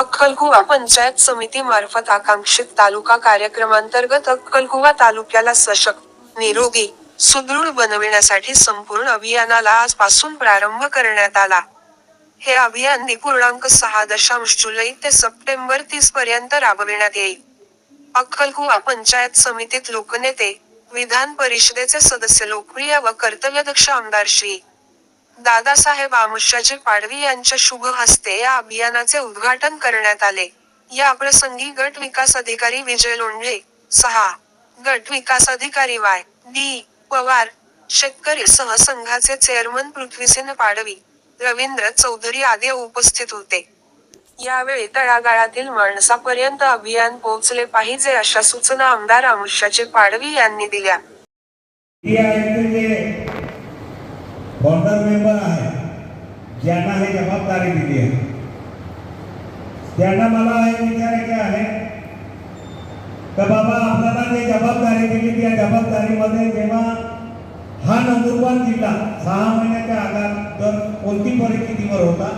अक्कलकुवा पंचायत समिती मार्फत आकांक्षित तालुका कार्यक्रमांतर्गत अक्कलकुवा तालुक्याला सशक्त निरोगी सुदृढ बनविण्यासाठी संपूर्ण अभियानाला आजपासून प्रारंभ करण्यात आला. हे अभियान पूर्णांक सहा दशांश जुलै ते सप्टेंबर तीस पर्यंत राबविण्यात येईल. अक्कलकुवा पंचायत समितीत लोकनेते विधान परिषदेचे सदस्य लोकप्रिय व कर्तव्यदक्ष आमदार श्री दादासाहेब आमुष्याचे पाडवी यांच्या शुभ हस्ते या अभियानाचे उद्घाटन करण्यात आले. या प्रसंगी गट विकास अधिकारी विजय लोंढे सहा. गट विकास अधिकारी वाय. डी. पवार शेतकरी सहसंघाचे चेअरमन पृथ्वीसेन पाडवी रवींद्र चौधरी आदी उपस्थित होते. यावेळी तळागाळातील माणसापर्यंत अभियान पोहोचले पाहिजे अशा सूचना आमदार आमुष्याचे पाडवी यांनी दिल्या. बॉर्डर मेंबर आहे ज्यांना हे जबाबदारी दिली आहे त्यांना मला हे विचारायचे आहे तर बाबा आपल्याला जे जबाबदारी दिली त्या जबाबदारीमध्ये जेव्हा हा नंदुरबार जिल्हा सहा महिन्याच्या अगोदर कोणती परिस्थितीवर होता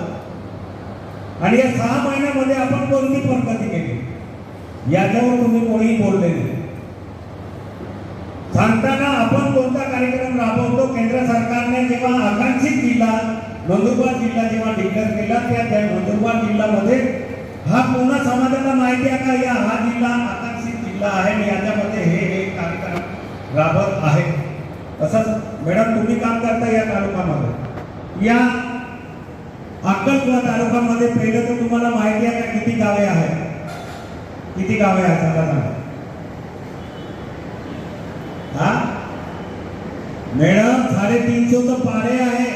आणि या सहा महिन्यामध्ये आपण कोणती प्रगती केली याच्यावर तुम्ही कोणीही बोलले नाही सांगताना आपण कोणता कार्यक्रम राबवतो? केंद्र सरकारने जेव्हा आकांक्षित जिल्हा नंदुरबार जिल्हा जेव्हा डिक्लेअर केला त्या नंदुरबार जिल्ह्यामध्ये हा पूर्ण समाजाला माहिती आहे का? या हा जिल्हा आकांक्षित जिल्हा आहे आणि याच्यामध्ये हे हे कार्यक्रम राबत आहे. तसंच मॅडम तुम्ही काम करता या तालुक्यामध्ये या अक्कलकुवा तालुक्यामध्ये पहिलं तर तुम्हाला माहिती आहे का किती गावे आहेत? किती गावे आहेत सांगा सांगा मॅडम साडेतीनशे तर पारे आहे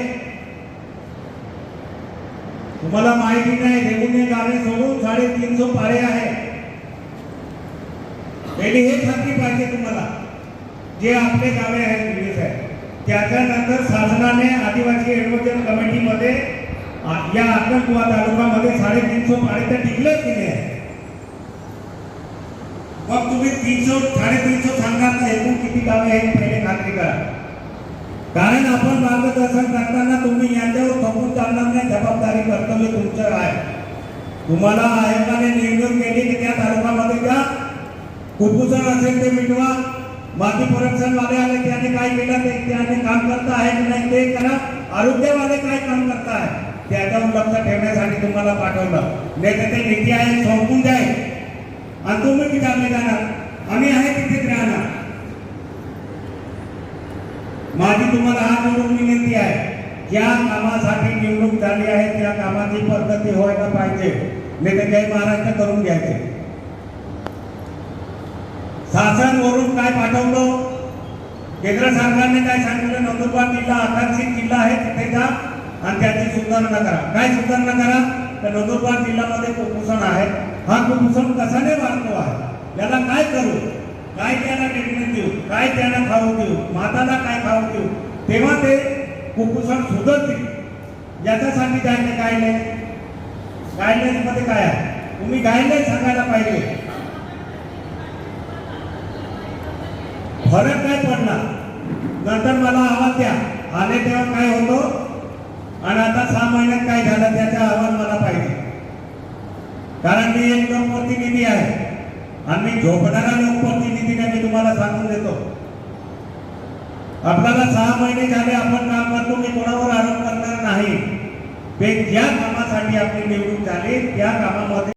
तुम्हाला माहिती नाही रेवन्यू गावे सोडून साडेतीनशे पारे हे खात्री पाहिजे तुम्हाला, जे आपले गावे आहेत आदिवासी एडव्होकेट कमिटीमध्ये, आ- या अक्कलकुवा तालुक्यामध्ये साडेतीनशे पारे तर डिक्लेअर केले आहे मग तुम्ही तीनशे साडेतीनशे सांगा एकूण किती गावे आहेत, पहिले करा. कारण आपण मार्गदर्शन करताना तुम्ही यांच्यावर थकून चालणार नाही जबाबदारी कर्तव्य तुमचं आहे. तुम्हाला आयोगाने निवडणूक केली की त्या तालुक्यामध्ये द्या कुपोषण असेल ते मिटवा. माती वाले आले त्याने काय केलं ते त्याने काम करता आहे की नाही ते करा. आरोग्यवाले काय काम करता आहे त्याच्यावर लक्ष ठेवण्यासाठी तुम्हाला पाठवलं. नाही तर ते नीती आयोग संपून जाईल आणि तुम्ही विचारले जाणार. आम्ही आहे तिथे माझी तुम्हाला हा जोडून विनंती आहे. ज्या कामासाठी निवडणूक झाली आहे त्या कामाची पद्धती व्हायला पाहिजे. नाही तर जय महाराष्ट्र करून घ्यायचे. शासनवरून काय पाठवलं? केंद्र सरकारने काय सांगितलं नंदुरबार जिल्हा आकांक्षित जिल्हा आहे तिथे जा आणि त्याची सुधारणा करा. काय सुधारणा करा? तर नंदुरबार जिल्ह्यामध्ये कुपोषण आहे. हा कुपोषण कशाने वाढतो आहे? याला काय करू? काय त्याला ट्रीटमेंट देऊ? काय त्यांना खाऊ देऊ? माताला काय खाऊ देऊ? तेव्हा ते कुपोषण सुधरतील. याच्यासाठी त्यांनी गायडलाईन गायडलाईन मध्ये काय आहे? तुम्ही गायडलाईन सांगायला पाहिजे. फरक काय पडला? नंतर मला आवाज द्या. आले तेव्हा काय होतो? आणि आता सहा महिन्यात काय झालं? त्याचा अहवाल मला पाहिजे. कारण मी एक लोकप्रतिनिधी आहे. आणि मी झोपणारा लोकप्रतिनिधीने मी तुम्हाला सांगून देतो. आपल्याला सहा महिने झाले आपण काम करतो मी कोणावर आरोप करणार नाही. ते ज्या कामासाठी आपली निवडून झाली त्या कामामध्ये